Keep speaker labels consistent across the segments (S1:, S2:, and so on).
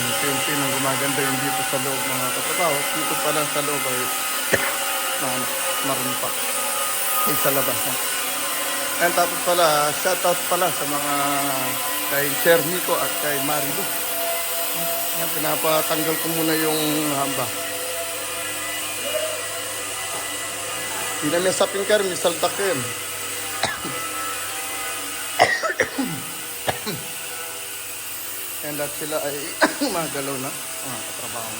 S1: Unti-unti nang gumaganda yung dito sa loob, mga katrabaho. Dito pala sa loob ay na, maroon pa. Yung sa labas, no? And tapos pala, shoutout pala sa mga kay Sir Nico at kay Marilu. Yan, pinapatanggal ko muna yung hamba. Hindi pingkar, may yun. And at sila ay magalaw na, mga katrabaho.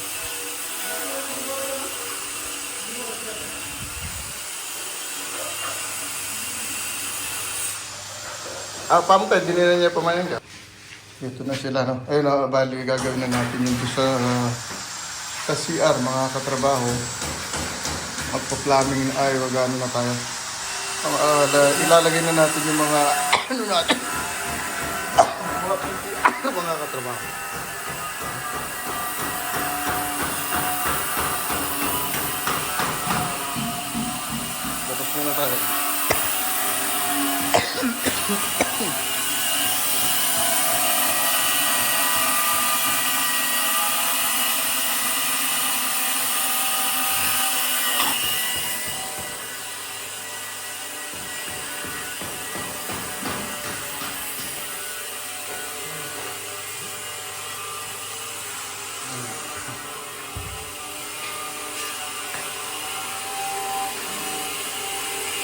S1: Ah, pamukay, dinila niya pamayan ka. Ito na sila, no? Ayun, no, bali, gagawin na natin yung sa, sa CR, mga katrabaho. Magpa-plumbing ay, wag ano na tayo. Ah, la- ilalagay na natin yung mga, ano natin, mga, mga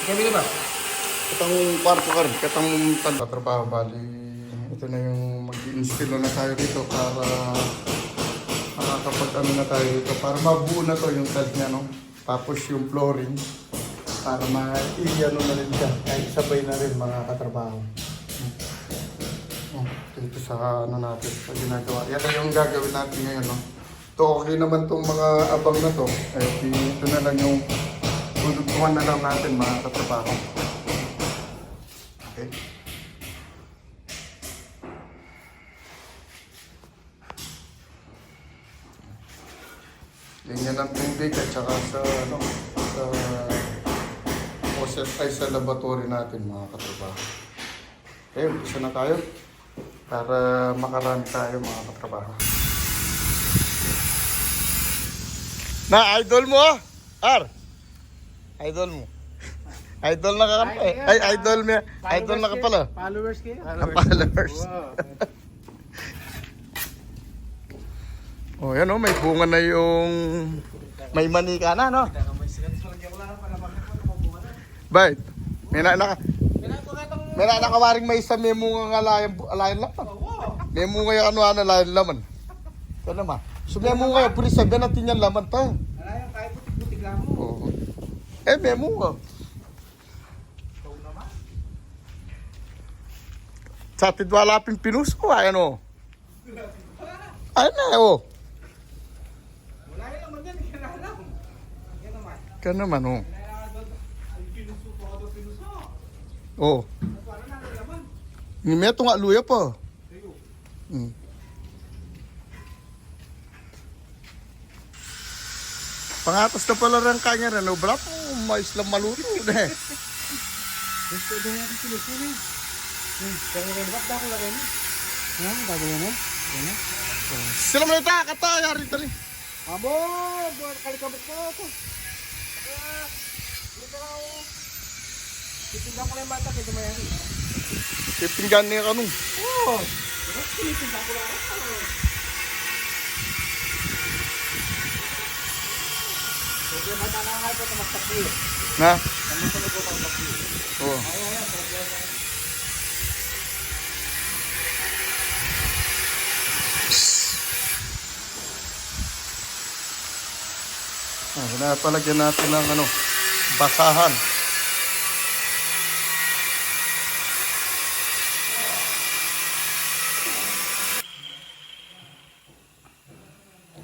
S2: Kami na ba?
S1: Katang kwarto ka rin, katang tatrabaho, bali. Ito na yung mag-instill na tayo dito para makakapag ano na tayo dito. Para mabuo na to yung tiles niya, no? Tapos yung flooring para ma-i-ano na rin siya. Kahit sabay na rin mga katrabaho. Oh, dito sa ano natin, sa ginagawa. Yan na yung gagawin natin ngayon, no? Ito okay naman tong mga abang na to. Eh, ito na lang yung tututukan na lang natin mga katrabaho. Okay. Ganyan ang tubig at saka sa ano sa process ay sa laboratory natin mga katrabaho. Okay, umpisa na tayo para makarami tayo mga katrabaho. Na idol mo? ah? Ar. Idol mo. Idol na ka pa eh. Ay, idol mo. Idol na ka pala.
S2: Followers kayo?
S1: Followers. Oh, yan oh, may bunga na yung may mani ka na, no? Bait. May na naka May na nakawaring may isa may munga nga layan layan laman. May munga yung ano ano layan laman. Ito naman. So may munga yung puri sabi natin yan laman ta.
S2: Wala yung kahit putik-putik lang mo.
S1: Oo. Eh, may
S2: naman.
S1: Sa tidwala ping pinuso, ayan o. Ayan na, oh.
S2: Wala yung naman yan. Alam. Yan naman.
S1: Ka naman.
S2: Kailangan. Ay, pinuso doon pinuso.
S1: Oh.
S2: Paano na ang laman?
S1: Nimeto nga luya pa.
S2: Tayo.
S1: Hmm. Pangatas na pala rin kanya rin. Wala po, mais lang maluto. Eh.
S2: Gusto din natin pinuso na. Hmm. Kaya rin ba't dako lagay mo? Yan, gagawin mo. Yan na.
S1: Sila mo ito, kataya rin tali.
S2: Abo! Buwan kalikabot ko ito. Ah, na ako. Titinda ko lang yung bata kaya dumayari.
S1: Pipinggan niya ka nung.
S2: Oo! Tinitinda ko lang ako. Sige, bata na ako ito magtakli.
S1: Na?
S2: Nandito na po ako magtakli.
S1: Oh.
S2: Ay, ay, ay, problema.
S1: Ah, pinapalagyan natin ng ano, basahan.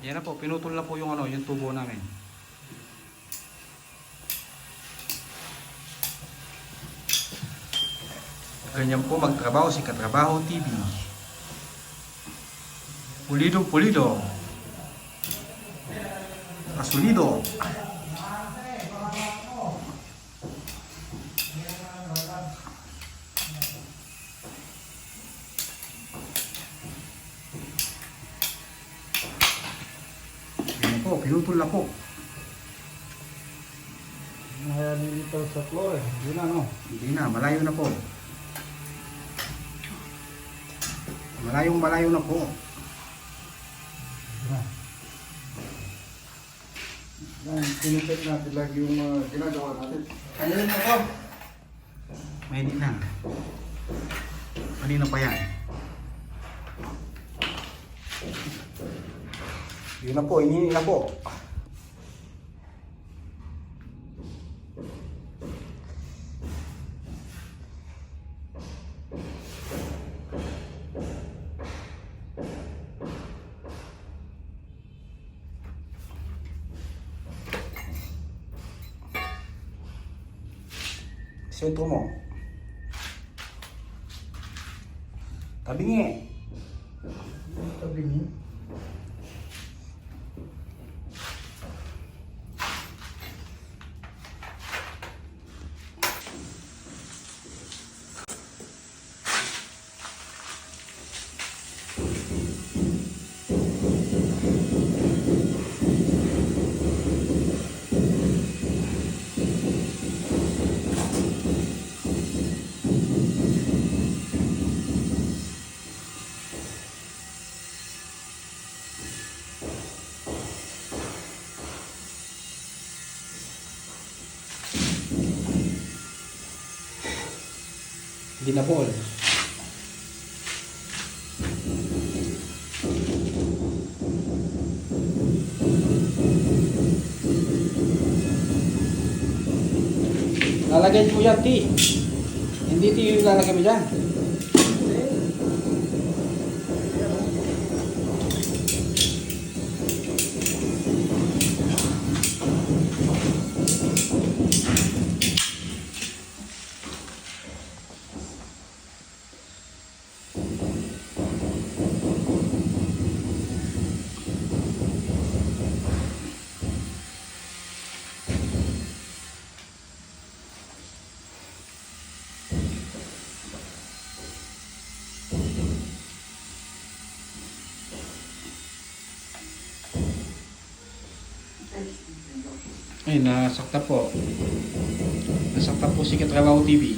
S2: Yan na po, pinutol na po yung ano, yung tubo namin. Ganyan po magtrabaho si Katrabaho TV. Pulido-pulido. Kasulido. Ganyan po, pinutol na po.
S1: Mahalilitaw sa floor. Hindi na, no?
S2: Hindi na, malayo na po. Malayong malayo na po.
S1: Yun. Yan, tinitik natin lagi yung mga ginagawa natin. Ayun na to.
S2: May na. Kanina pa yan. Yun na po, inini na po.
S1: Você tomou.
S2: Tá bem? Ball. Lalagyan mo yan, T. Hindi T yung lalagyan mo dyan. Ay, nasakta po. Nasakta po si Katrabaho TV.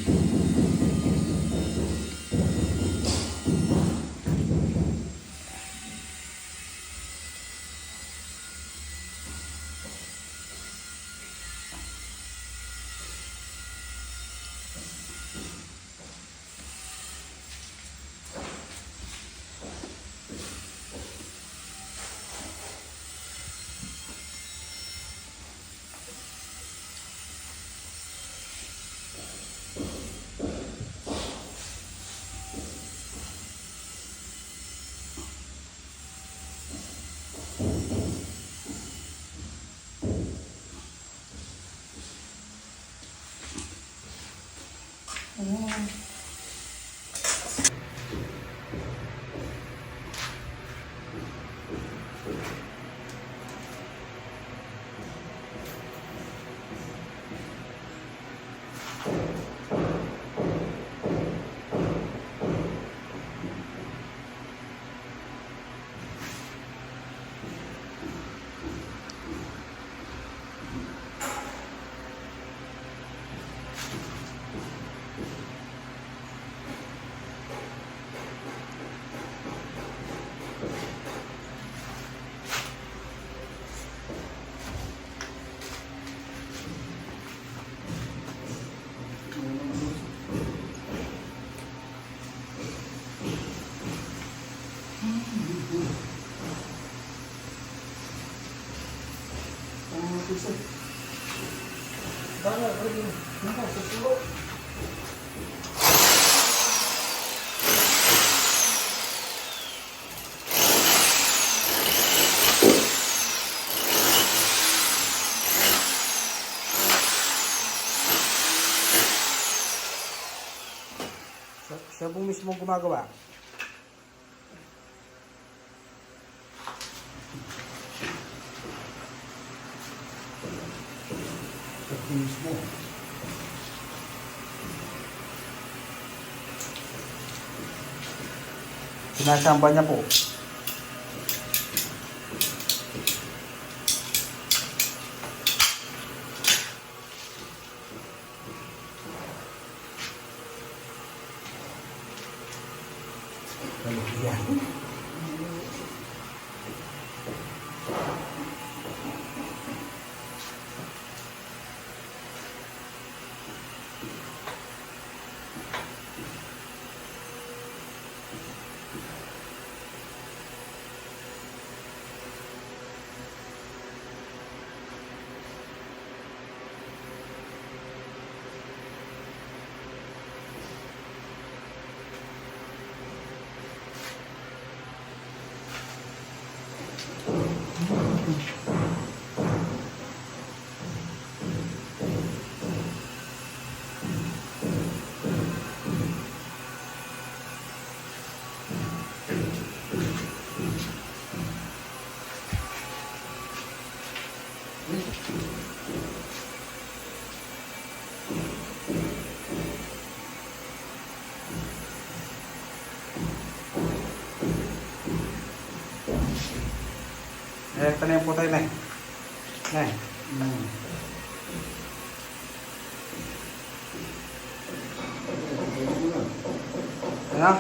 S2: Siya, siya po mismo gumagawa.
S1: Ito mismo.
S2: Sinasamba niya po.
S1: Yan.
S3: Eh, ito na yung putay na eh. Na eh.
S1: Mm.
S3: Ano?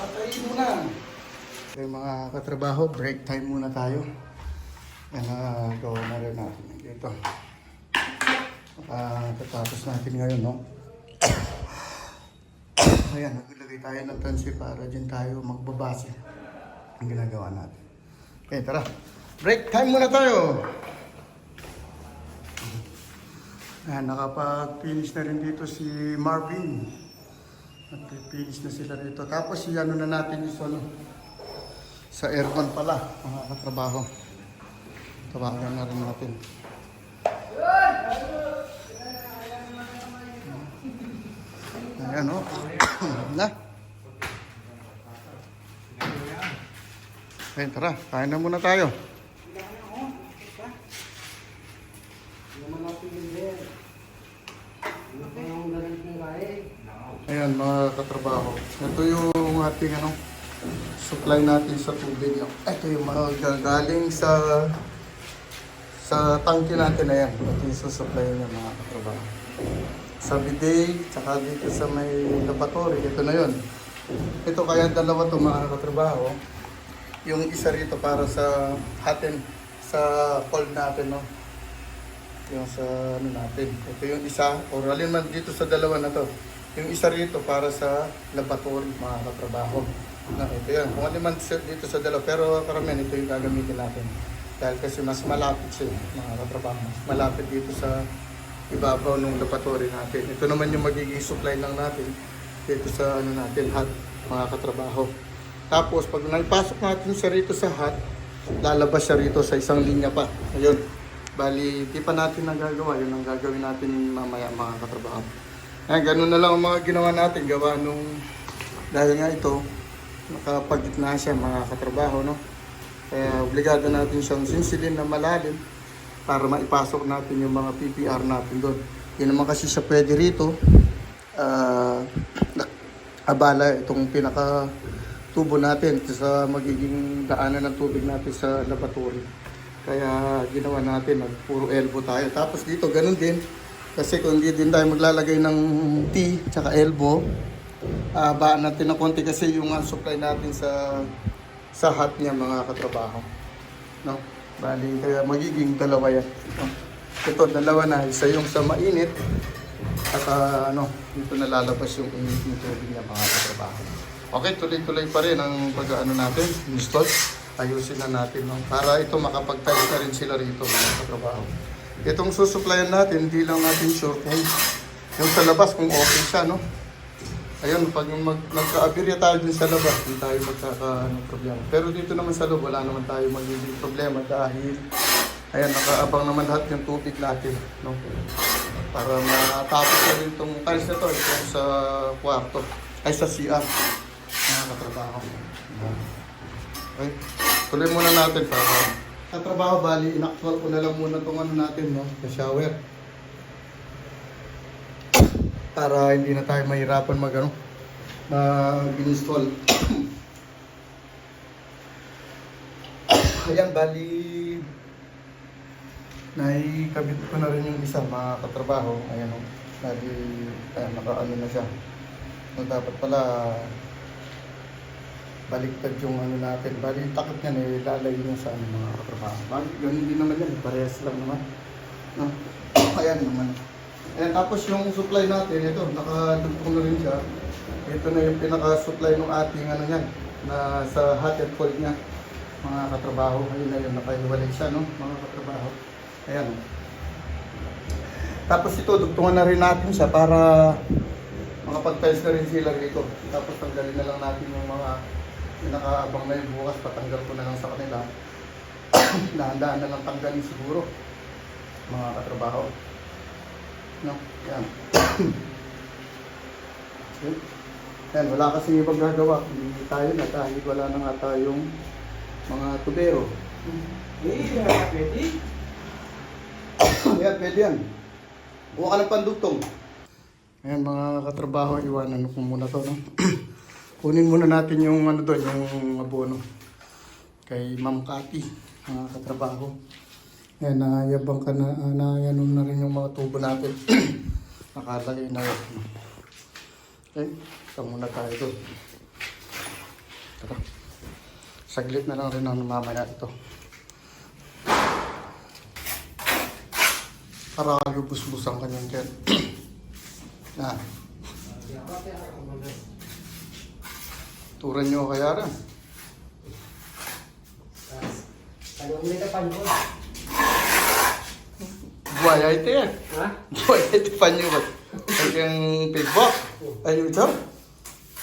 S1: Patayin mo na. Okay, mga katrabaho, break time muna tayo. Yan na, gawa na rin natin dito. Uh, tatapos natin ngayon, no? Ayan, naglagay tayo ng tansi para dyan tayo magbabase ang ginagawa natin. Okay, tara. Break time muna tayo. Ayan, nakapag-finish na rin dito si Marvin. Nag-finish na sila rito. Tapos ano na natin yung ano, sa aircon pala, mga katrabaho. Tawagan na rin natin. Ayan o. na. Ayun, tara. Kain na muna tayo. Ayan mga katrabaho. Ito yung ating ano, supply natin sa tubig. Ito yung mga galing sa sa tangke natin na yan. Ito yung susupply niya mga katrabaho. Sa bidet, tsaka dito sa may laboratory, ito na yon. Ito kaya dalawa to mga katrabaho. Yung isa rito para sa atin, sa cold natin, no? Yung sa ano natin. Ito yung isa, or man dito sa dalawa na to. Yung isa rito para sa laboratory, mga katrabaho. Na, ito yan. Kung alin man dito sa dalawa, pero karamihan ito yung gagamitin natin. Dahil kasi mas malapit siya, mga katrabaho. Mas malapit dito sa ibabaw ng laboratory natin. Ito naman yung magiging supply lang natin dito sa ano natin, hot, mga katrabaho. Tapos pag naipasok natin siya rito sa hot, lalabas siya rito sa isang linya pa. Ayun. Bali, di pa natin nagagawa. Yun ang gagawin natin mamaya mga katrabaho. Ayan, ganun na lang ang mga ginawa natin. Gawa nung, dahil nga ito, nakapagitna siya mga katrabaho, no? Kaya obligado natin siyang sinsilin na malalim para maipasok natin yung mga PPR natin doon. Hindi naman kasi siya pwede rito. Nak- abala itong pinaka tubo natin sa magiging daanan ng tubig natin sa laboratory. Kaya ginawa natin, puro elbow tayo. Tapos dito, ganun din. Kasi kung hindi din tayo maglalagay ng T tsaka elbow, ah baan natin ng konti kasi yung ah, supply natin sa sa hot niya mga katrabaho. No? Bali, kaya magiging dalawa yan. No? Ito, dalawa na. Isa yung sa mainit at ah, ano, dito nalalabas yung init ng tubig niya mga katrabaho. Okay, tuloy-tuloy pa rin ang pag-ano natin, install. Ayusin na natin, no? Para ito makapag-tiles na rin sila rito mga katrabaho. Itong susuplayan natin, hindi lang natin sure kung yung sa labas kung okay siya, no? Ayun, pag mag, nagka-aberya tayo din sa labas, hindi tayo magkaka ano, problema. Pero dito naman sa loob, wala naman tayo magiging problema dahil ayan, nakaabang naman lahat yung tubig natin, no? Para matapos na rin itong tiles na to, itong sa kwarto, ay sa CR, mga katrabaho. Okay, tuloy muna natin para katrabaho, bali, inactual ko na lang muna itong ano natin, no? Sa shower para hindi na tayo mahirapan mag ano, mag-install. Ayan, bali naikabit ko na rin yung isa mga katrabaho. Ayan o, bali ayan, naka-ano na siya. So, dapat pala baliktad yung ano natin. Bali, yung takip niya, nilalay niya sa ano, mga katrabaho. Bali, ganun din naman yan. Parehas lang naman. No? Ayan naman. Ayan, tapos yung supply natin, ito, nakadugtong na rin siya. Ito na yung pinaka-supply ng ating ano yan, na sa hot and cold niya. Mga katrabaho, ayun na yun, nakahiwalay siya, no? Mga katrabaho. Ayan. Tapos ito, dugtungan na rin natin siya para makapag-test na rin sila rito. Tapos tanggalin na lang natin yung mga pinakaabang na yung bukas, patanggal ko na lang sa kanila. Nahandaan na lang tanggalin siguro. Mga katrabaho. No, yan. okay. Yan, wala kasi ibang gagawa. Hindi tayo na dahil wala na nga tayong mga tubero.
S2: Eh, pwede.
S1: yan, pwede yan. Buka ka ng pandugtong. Ayan mga katrabaho, iwanan ko muna to. No? Kunin muna natin yung ano doon, yung abono. Kay Ma'am Cathy, mga katrabaho. Ayan, nayabang ka na, uh, nayanon na rin yung mga tubo natin. Nakalagay na yun. Okay, ito muna tayo doon. Tara. Saglit na lang rin ang mamaya ito. para lubos-bus ang kanyang tiyan. na. Turan nyo kaya rin.
S2: Tanong nila pa yun.
S1: Buhay ay ito yan.
S2: Ha?
S1: Buhay ay ito panyo ba? Ay kang feedback. Ay ito.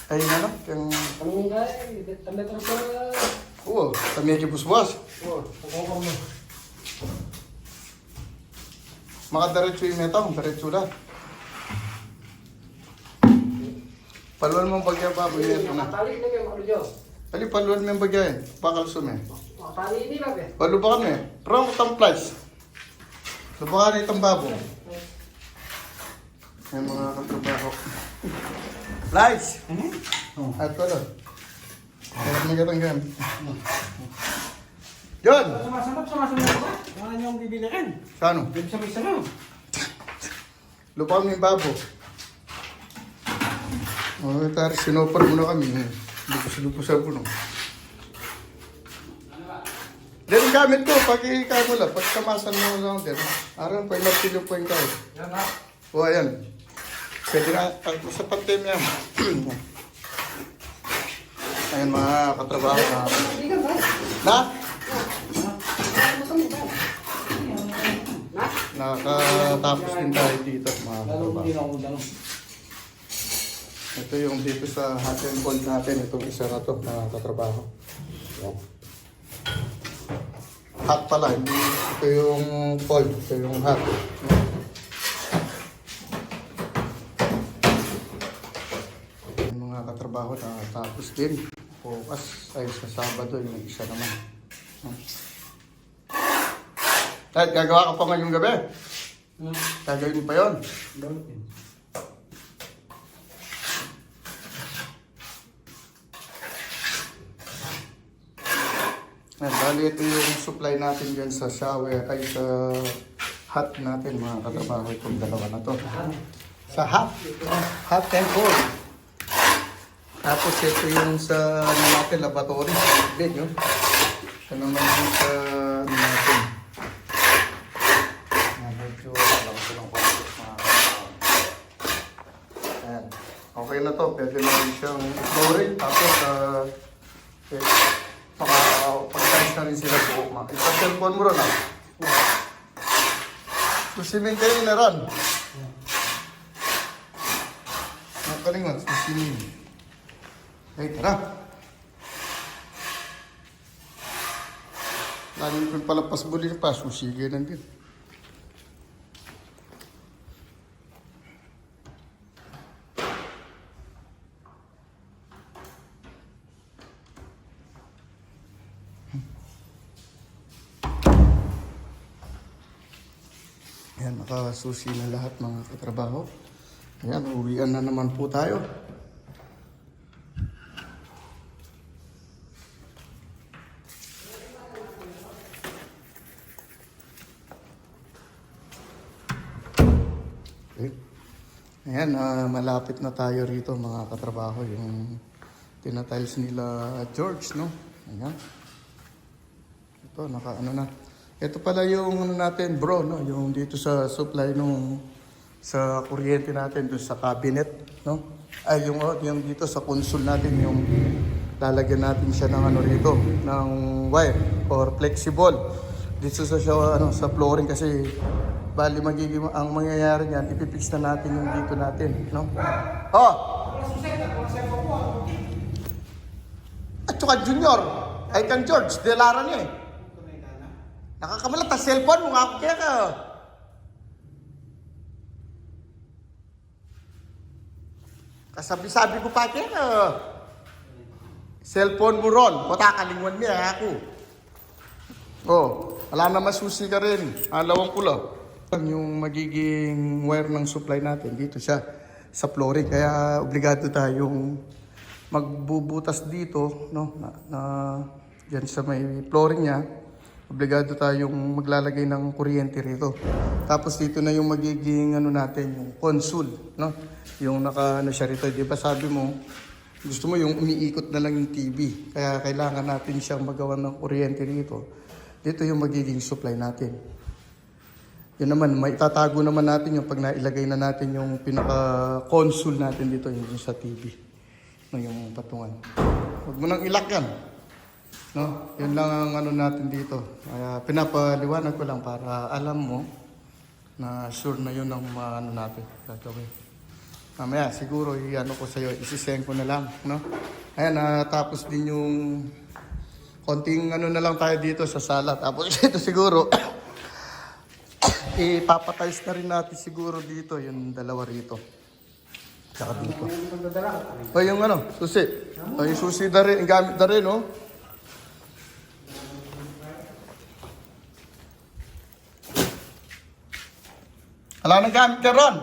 S1: Ay ano? Kang...
S2: Eh. Tanda ko sa...
S1: Oo, kami ay kibuswas.
S2: Oh, pagkakong mo.
S1: Makadiretso yung metang, diretso lang. Paluan mo bagya pa, bagya ito na.
S2: Makatali na kayo, Mario.
S1: Ali, paluan mo yung bagya eh. Bakal sume.
S2: Makatali nila ba?
S1: Palu ba kami? Prong tamplas. Lubakan itong babo. May mga katrabaho. Lights! Oh, at wala. Kaya may katanggan. Yun!
S2: Sumasamot, sumasamot ba? Mga niyong bibilikin.
S1: Sano?
S2: Dito sa misa mo.
S1: Lupakan mo yung babo. Oh, tar, sinopar mo na kami. Lupos-lupos ang puno. Yan ang gamit ko, pag ikay mo lang, pag kamasan mo lang din. Aram, pag martilyo po yung kayo.
S2: Yan ha.
S1: O, ayan. Pwede na, pag sa pantem yan. ayan mga katrabaho na.
S2: Hindi ka ba?
S1: Na?
S2: Na?
S1: Nakatapos din tayo dito mga katrabaho. Ito yung dito sa hot and cold natin. Itong isa na to mga katrabaho. Yan. Hot pala, hindi ito yung cold, ito yung hot. Yung mga katrabaho na tapos din. Bukas ay sa Sabado yung isa naman. Kahit gagawa ka pa ngayong gabi. Gagawin mo pa yun. Ayan, bali ito yung supply natin dyan sa shower, ay sa hot natin mga katrabaho itong dalawa na to. Sa hot, hot and cold. Tapos ito yung sa ano natin, laboratory, sa yun. Ito naman yung sa ano natin. Ah, Medyo alam ko lang ano. Ayan. Okay na to, pwede na rin siyang flooring. Tapos, pagkalis na rin sila buo ma. Ito cellphone mo ron ah. Susimin kayo na ron. Nakalingon, susimin. Ay, tara. Lagi ko palapas buli pa, susigay din. Ayan, nakasusi na lahat mga katrabaho. Ayan, uwian na naman po tayo. Okay. Ayan, ah, malapit na tayo rito mga katrabaho. Yung tinatiles nila George, no? Ayan. Ito, naka ano na. Ito pala yung ano natin, bro, no? Yung dito sa supply nung sa kuryente natin, dun sa cabinet, no? Ay, yung, oh, yung dito sa console natin, yung lalagyan natin siya ng ano rito, ng wire or flexible. Dito sa, siya, ano, sa flooring kasi bali magiging ang mangyayari niyan, ipipix na natin yung dito natin, no? Oh! At saka Junior, kang George, delara niya eh. Nakakamalat, tas cellphone mo nga kaya ka. Kasabi-sabi ko pa kaya ka. Cellphone mo ron, pata kalingwan niya ako. Oh, wala na masusi ka rin. Alawang ko lang. Yung magiging wire ng supply natin, dito siya sa flooring. Kaya obligado tayong magbubutas dito, no, na, na dyan sa may flooring niya, obligado tayong maglalagay ng kuryente rito. Tapos dito na yung magiging ano natin, yung console, no? Yung naka ano siya rito, 'di ba sabi mo, gusto mo yung umiikot na lang yung TV. Kaya kailangan natin siyang magawa ng kuryente rito. Dito yung magiging supply natin. Yun naman, may tatago naman natin yung pag nailagay na natin yung pinaka-console natin dito, yung sa TV. No, yung patungan. Huwag mo nang ilak. No? Yun lang ang ano natin dito. Kaya pinapaliwanag ko lang para alam mo na sure na yun ang mga ano natin gagawin. Mamaya siguro i-ano ko sa'yo, isisend ko na lang. No? Ayan, natapos din yung konting ano na lang tayo dito sa sala. Tapos ito siguro, ipapatiles na rin natin siguro dito yung dalawa rito. Tsaka dito. O yung ano, susi. O yung susi na rin, gamit na rin, oh. Wala nang gamit ka ron.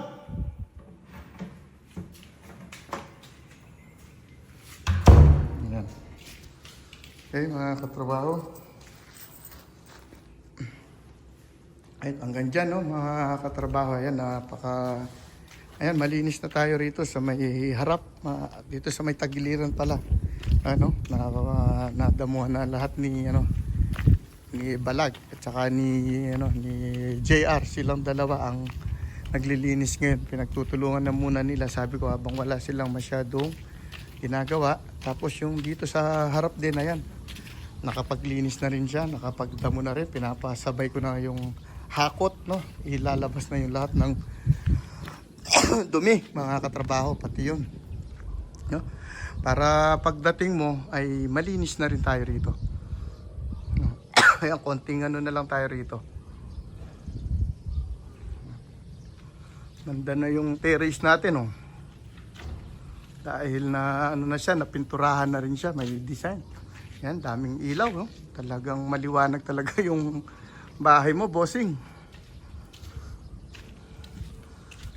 S1: Yan. Okay, mga katrabaho. Ay, hanggang dyan, no, mga katrabaho. Ayan, napaka... Ayan, malinis na tayo rito sa may harap. dito sa may tagiliran pala. Ano, na, nadamuhan na lahat ni, ano, ni Balag at saka ni, ano, ni JR. Silang dalawa ang naglilinis ngayon. Pinagtutulungan na muna nila. Sabi ko, habang wala silang masyadong ginagawa. Tapos yung dito sa harap din, ayan, nakapaglinis na rin siya, nakapagdamo na rin, pinapasabay ko na yung hakot, no? Ilalabas na yung lahat ng dumi, mga katrabaho, pati yun. No? Para pagdating mo ay malinis na rin tayo rito. No? Kaya konting ano na lang tayo rito. Ganda na yung terrace natin, oh. Dahil na ano na siya, napinturahan na rin siya, may design. Yan, daming ilaw, no? Talagang maliwanag talaga yung bahay mo, bossing.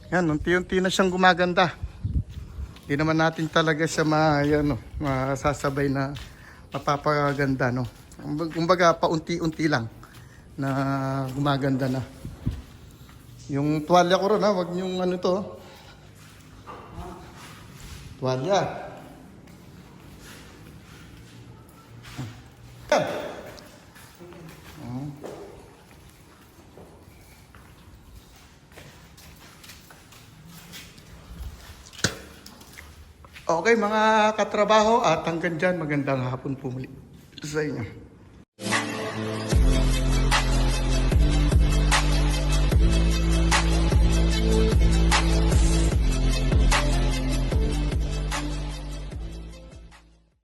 S1: Yan, unti-unti na siyang gumaganda. Hindi naman natin talaga siya ma, yan, no, masasabay na mapapaganda, no? Kumbaga, paunti-unti lang na gumaganda na. Yung tuwalya ko ron, ha? Huwag yung ano to. Tuwalya. Yan. Okay mga katrabaho at hanggang dyan magandang hapon po muli sa inyo.